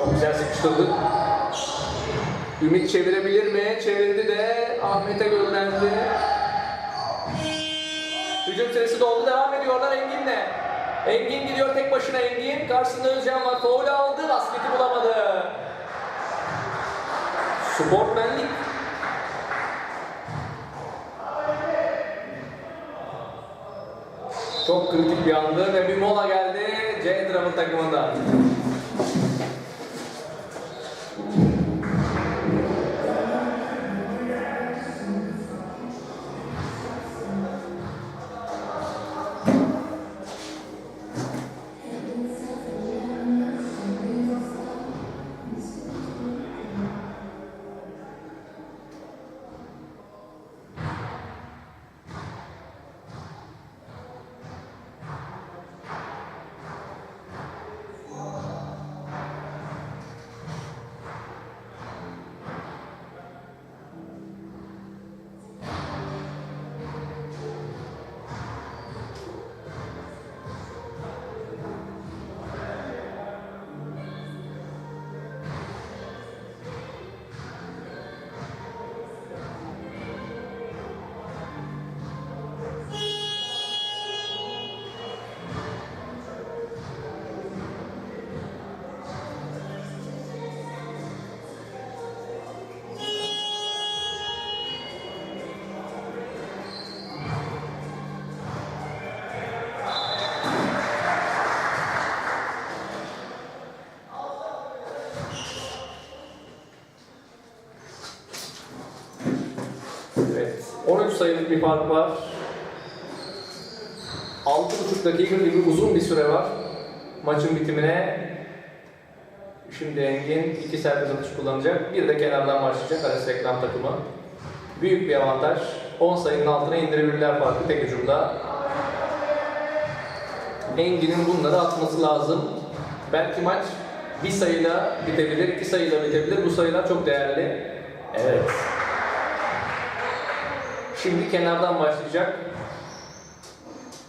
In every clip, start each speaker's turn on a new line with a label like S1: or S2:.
S1: Çok güzel sıkıştırdı. Ümit çevirebilir mi? Çevirdi de Ahmet'e gönderdi. Hücum süresi doldu. Devam ediyorlar Engin'le. Engin gidiyor tek başına Engin. Karşısında Özcan var. Foul aldı. Basketi bulamadı. Sportmenlik. Çok kritik bir andı ve bir mola geldi C Dram'ın 13 sayılık bir fark var. 6,5 dakika gibi uzun bir süre var maçın bitimine. Şimdi Engin iki serbest atış kullanacak. Bir de kenardan başlayacak Ares Reklam takımı. Büyük bir avantaj. 10 sayının altına indirebilirler farkı tek hücumda. Engin'in bunları atması lazım. Belki maç bir sayıyla bitebilir, iki sayıyla bitebilir. Bu sayılar çok değerli. Evet. Şimdi kenardan başlayacak.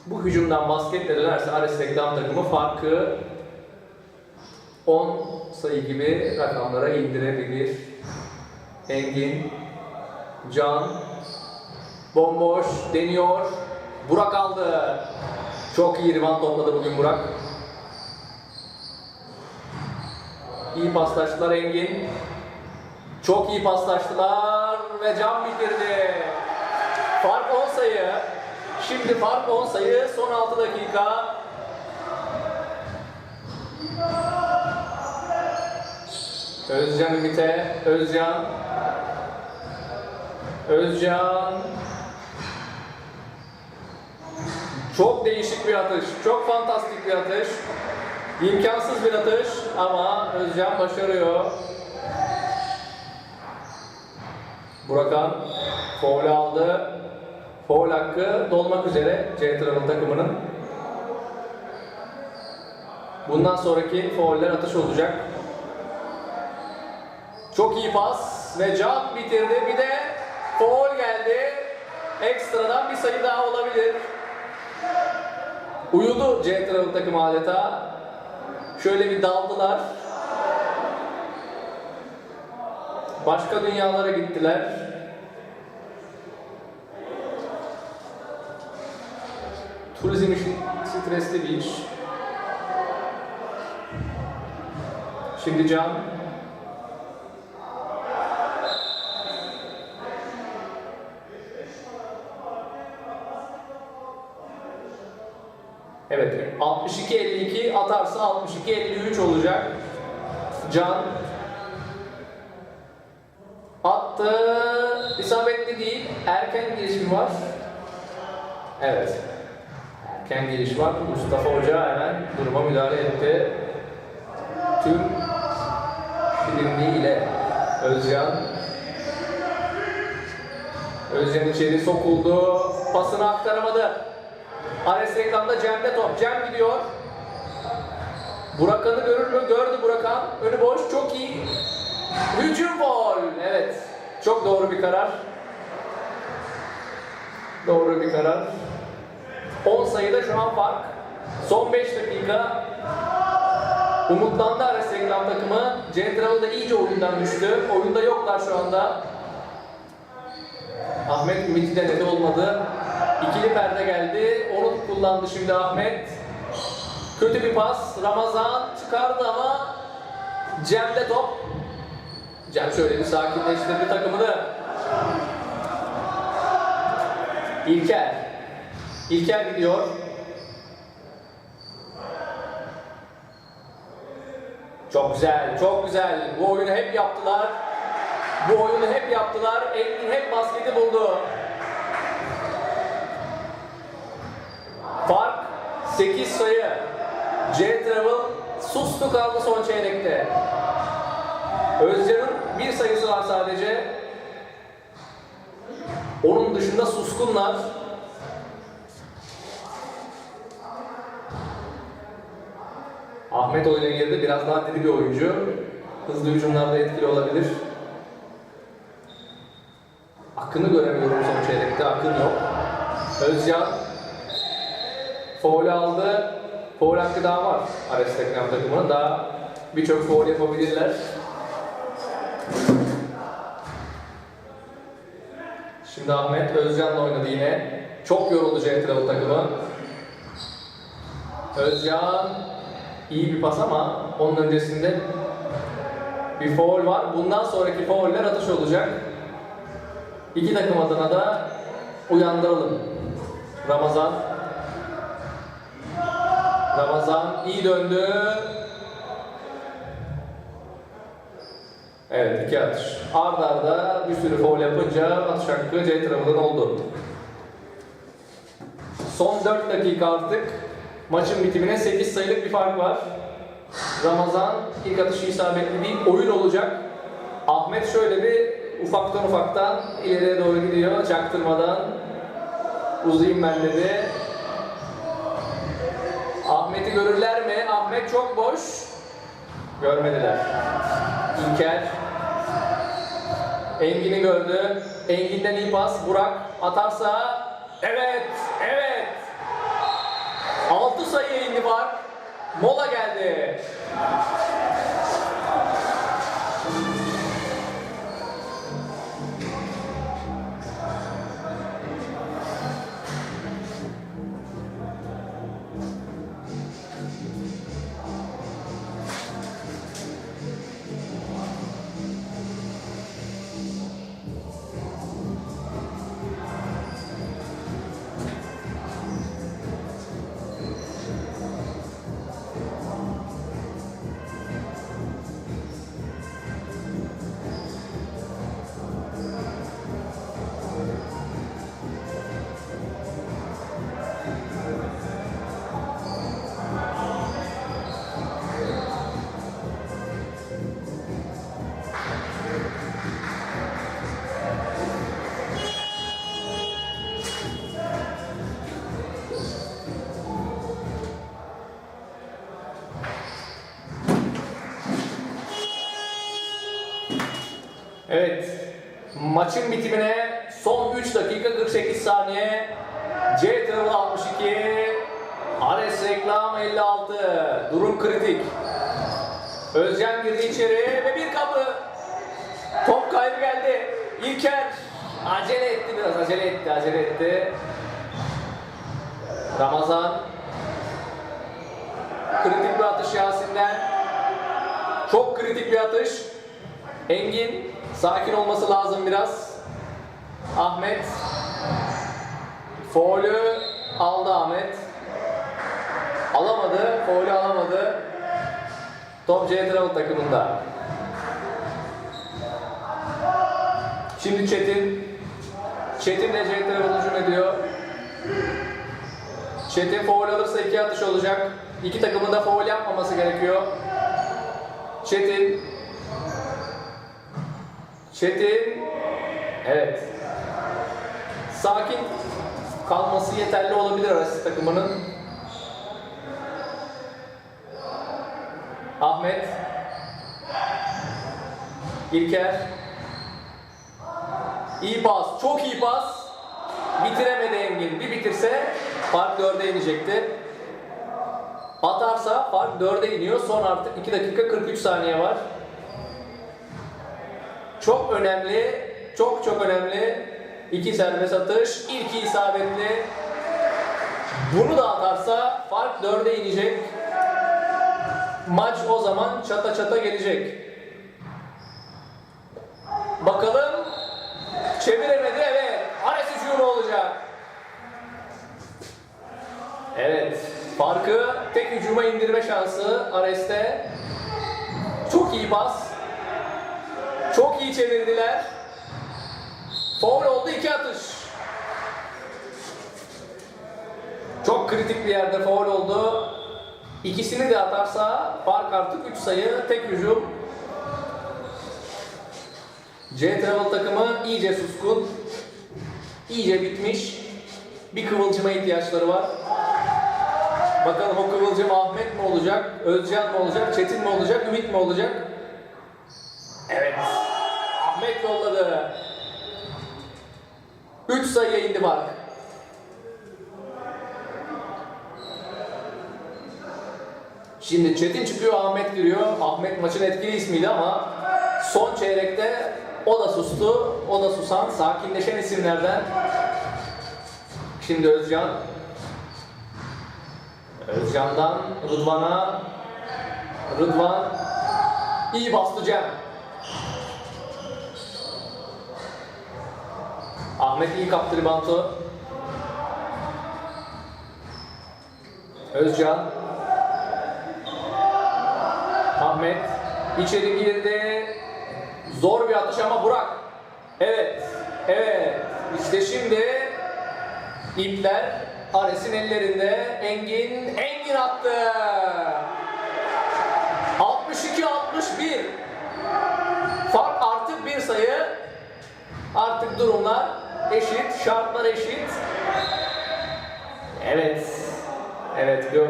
S1: Bu hücumdan basketle dönerse Ares Reklam takımı farkı 10 sayı gibi rakamlara indirebilir. Engin, Can, bomboş deniyor. Burak aldı. Çok iyi rebound topladı bugün Burak. İyi paslaştılar Engin. Çok iyi paslaştılar ve Can bitirdi. Fark 10 sayı. Şimdi fark 10 sayı. Son 6 dakika. Özcan Ümit'e. Özcan. Özcan. Çok değişik bir atış. Çok fantastik bir atış. İmkansız bir atış ama Özcan başarıyor. Burakan foul aldı. Foul hakkı dolmak üzere C Travel takımının. Bundan sonraki fauller atış olacak. Çok iyi pas ve Can bitirdi. Bir de foul geldi. Ekstradan bir sayı daha olabilir. Uyudu C Travel takımı adeta. Şöyle bir daldılar. Başka dünyalara gittiler. Turizm işi stresli bir iş. Şimdi Can. Evet, 62-52 atarsa 62-53 olacak. Can attı. İsabetli değil. Erken girişim var. Evet. Erken giriş var. Mustafa Hoca hemen duruma müdahale etti. Tüm şirinliğiyle Özcan Özcan içeri sokuldu. Pasını aktaramadı. Ares reklamda Cem'de top. Cem gidiyor. Burakan'ı görür mü? Gördü Burakan. Önü boş. Çok iyi. Hücum gol. Evet. Çok doğru bir karar. Doğru bir karar. 10 sayıda şu an fark. Son 5 dakika. Umutlandı Ares reklam. Takımı. C Travel da iyice oyundan düştü. Oyunda yoklar şu anda. Ahmet Ümit'i denedi olmadı. İkili perde geldi. Onu kullandı şimdi Ahmet. Kötü bir pas. Ramazan çıkardı ama Cem'de top. Cem şöyle bir sakinleştirdi takımını. İlker. İlker gidiyor. Çok güzel, çok güzel. Bu oyunu hep yaptılar. Bu oyunu hep yaptılar. Engin hep basketi buldu. Fark 8 sayı. C Travel sustu kaldı son çeyrekte. Özcan'ın bir sayısı var sadece. Onun dışında suskunlar. Ahmet oyuna girdi. Biraz daha diri bir oyuncu. Hızlı hücumlarda etkili olabilir. Akın'ı göremiyorum son çeyrekte. Akın yok. Özcan foul aldı. Foul hakkı daha var Ares Teknem takımının. Daha birçok foul yapabilirler. Şimdi Ahmet Özcan'la oynadı yine. Çok yoruldu C Travel takımı. Özcan iyi bir pas ama onun öncesinde bir foul var. Bundan sonraki fauller atış olacak. İki takım adına da uyandıralım. Ramazan. Ramazan iyi döndü. Evet iki atış. Arda arda bir sürü foul yapınca atış hakkı C oldu. Son 4 dakika artık. Maçın bitimine 8 sayılık bir fark var. Ramazan ilk atışı isabetli değil, oyun olacak. Ahmet şöyle bir ufaktan ufaktan ileriye doğru gidiyor, çaktırmadan. Uzayayım ben dedi. Ahmet'i görürler mi? Ahmet çok boş. Görmediler. İlker. Engin'i gördü. Engin'den iyi pas. Burak atarsa. Evet, evet. 6 sayı indi var. Mola geldi. Maçın bitimine son 3 dakika 48 saniye. C Travel 62. Ares Reklam 56. Durum kritik. Özcan girdi içeri ve bir kapı. Top kaybı geldi. İlker acele etti biraz. Acele etti, acele etti. Ramazan. Kritik bir atış Yasin'den. Çok kritik bir atış. Engin sakin olması lazım biraz. Ahmet Foul'ü aldı Ahmet. Alamadı, foul'ü alamadı. Top C Travel takımında. Şimdi Çetin. Çetin de C Travel hücum ediyor. Çetin foul alırsa iki atış olacak. İki takımın da foul yapmaması gerekiyor. Çetin Çetin. Evet. Sakin kalması yeterli olabilir arası takımının. Ahmet. İlker. İyi pas. Çok iyi pas. Bitiremedi Engin. Bir bitirse fark dörde inecekti. Atarsa fark 4'e iniyor. Son artık 2 dakika 43 saniye var. Çok önemli, çok çok önemli. İki serbest atış, ilki isabetli. Bunu da atarsa fark 4'e inecek. Maç o zaman çata çata gelecek. Bakalım çeviremedi evet. Ares hücumu olacak. Evet. Farkı tek hücuma indirme şansı Ares'te. Çok iyi pas. Çok iyi çevirdiler. Foul oldu iki atış. Çok kritik bir yerde foul oldu. İkisini de atarsa fark artık 3 sayı tek hücum. C Travel takımı iyice suskun. iyice bitmiş. Bir kıvılcıma ihtiyaçları var. Bakalım o kıvılcım Ahmet mi olacak, Özcan mı olacak, Çetin mi olacak, Ümit mi olacak? Evet. Ahmet yolladı. 3 sayıya indi fark. Şimdi Çetin çıkıyor, Ahmet giriyor. Ahmet maçın etkili ismiydi ama son çeyrekte o da sustu. O da susan, sakinleşen isimlerden. Şimdi Özcan. Özcan'dan Rıdvan'a. Rıdvan iyi bastı Cem. Ahmet iyi kaptı. Özcan. Ahmet içeri girdi. Zor bir atış ama Burak. Evet. Evet. İşte şimdi ipler Ares'in ellerinde. Engin Engin attı. 62-61. Fark artık bir sayı. Artık durumlar eşit, şartlar eşit. Evet. Evet, gör.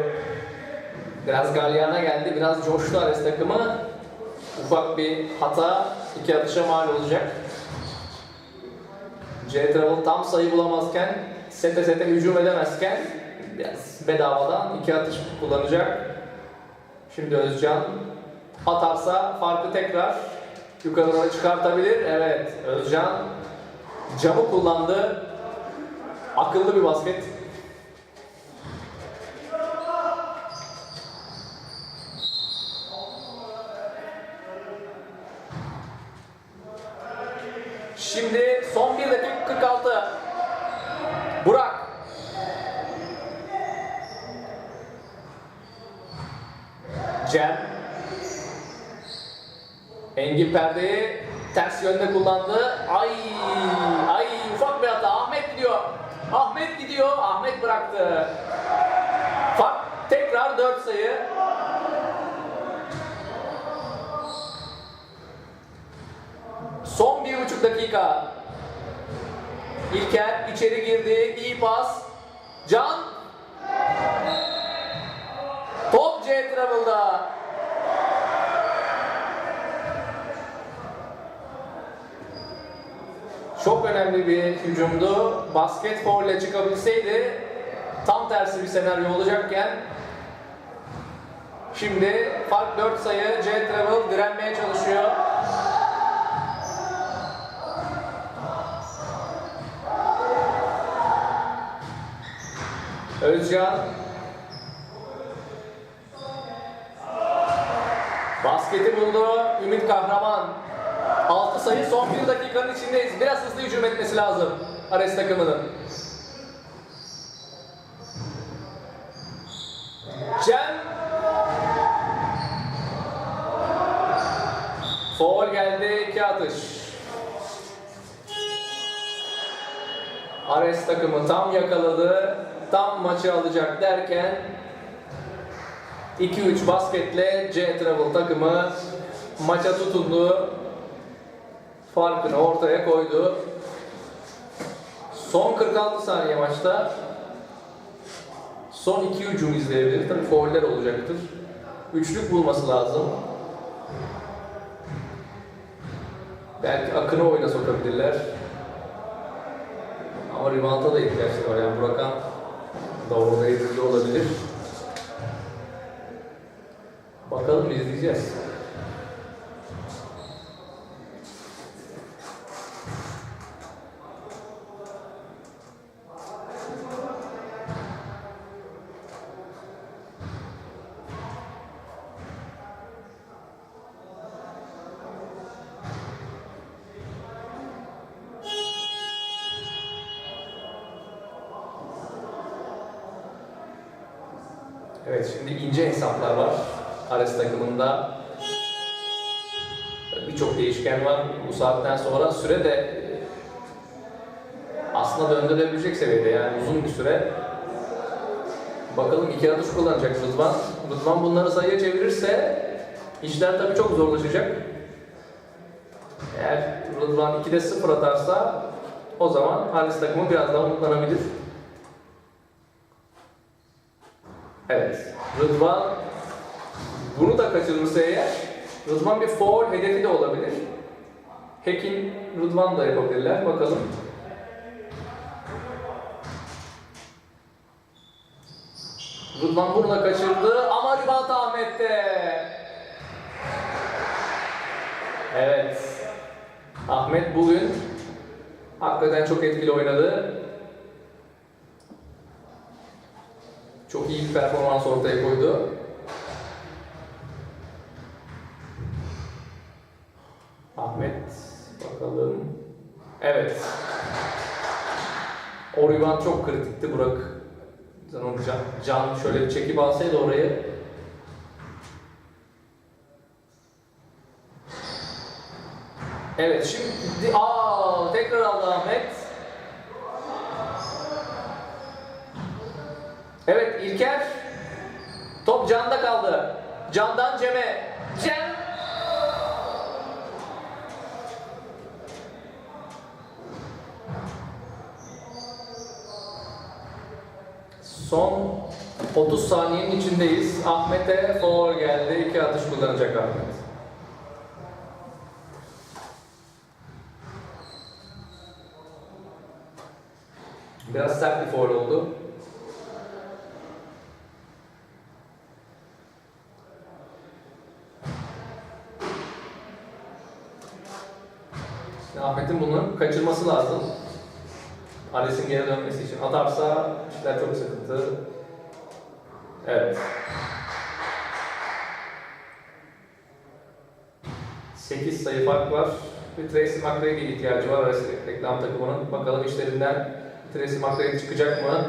S1: Biraz galyana geldi, biraz coştu Ares takımı. Ufak bir hata, iki atışa mal olacak. C Travel tam sayı bulamazken, sete sete hücum edemezken biraz bedavadan iki atış kullanacak. Şimdi Özcan atarsa farkı tekrar yukarı doğru çıkartabilir. Evet, Özcan camı kullandı. Akıllı bir basket. Şimdi son 1 dakika 46. Burak. Cem. Engin perdeyi ters yönde kullandı. dakika. İlker içeri girdi. İyi pas. Can. Top C travel'da. Çok önemli bir hücumdu. Basket foul çıkabilseydi tam tersi bir senaryo olacakken şimdi fark 4 sayı C Travel direnmeye çalışıyor. Özcan Basketi buldu. Ümit Kahraman. 6 sayı son 1 dakikanın içindeyiz. Biraz hızlı hücum etmesi lazım Ares takımının. Cem Foul geldi. 2 atış. Ares takımı tam yakaladı. Tam maçı alacak derken 2-3 basketle C Travel takımı maça tutundu. Farkını ortaya koydu. Son 46 saniye maçta son iki hücum izleyebilir. Tabii fauller olacaktır. Üçlük bulması lazım. Belki Akın'ı oyuna sokabilirler. Ama rebound'a da ihtiyaçları var. Yani Burakan Hatta orada elinde olabilir. Bakalım izleyeceğiz. Evet şimdi ince hesaplar var. Ares takımında birçok değişken var. Bu saatten sonra süre de e, aslında döndürülebilecek seviyede yani uzun bir süre. Bakalım iki atış kullanacak Rıdvan. Rıdvan bunları sayıya çevirirse işler tabii çok zorlaşacak. Eğer Rıdvan 2'de 0 atarsa o zaman Ares takımı biraz daha umutlanabilir. Evet. Rıdvan bunu da kaçırırsa eğer Rıdvan bir foul hedefi de olabilir. Hekin Rıdvan da yapabilirler. Bakalım. Rıdvan bunu da kaçırdı ama rebound Ahmet'te. Evet. Ahmet bugün hakikaten çok etkili oynadı. Çok iyi bir performans ortaya koydu. Ahmet bakalım. Evet. O rebound çok kritikti Burak. Can, can, şöyle bir çekip alsaydı orayı. Evet şimdi aa tekrar aldı Ahmet. Evet İlker. Top Can'da kaldı. Can'dan Cem'e. Cem. Son 30 saniyenin içindeyiz. Ahmet'e foul geldi. İki atış kullanacak Ahmet. Biraz sert bir foul oldu. Ahmet'in bunu kaçırması lazım. Ares'in geri dönmesi için. Atarsa işler çok sıkıntı. Evet. 8 sayı fark var. Bir Tracy McGrady'ye ihtiyacı var Ares reklam takımının. Bakalım işlerinden Tracy McGrady çıkacak mı?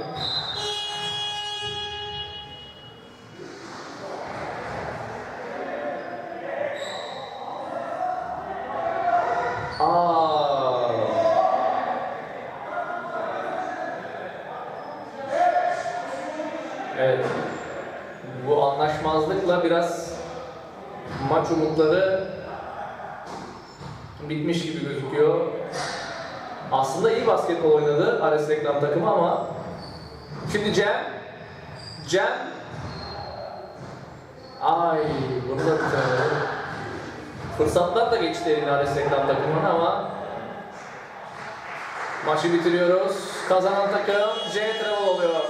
S1: Bu anlaşmazlıkla biraz maç umutları bitmiş gibi gözüküyor. Aslında iyi basketbol oynadı Ares reklam takımı ama şimdi Cem Cem Ay bunu da bitiremedi. Fırsatlar da geçti eline Ares reklam takımının ama maçı bitiriyoruz. Kazanan takım J Travel oluyor.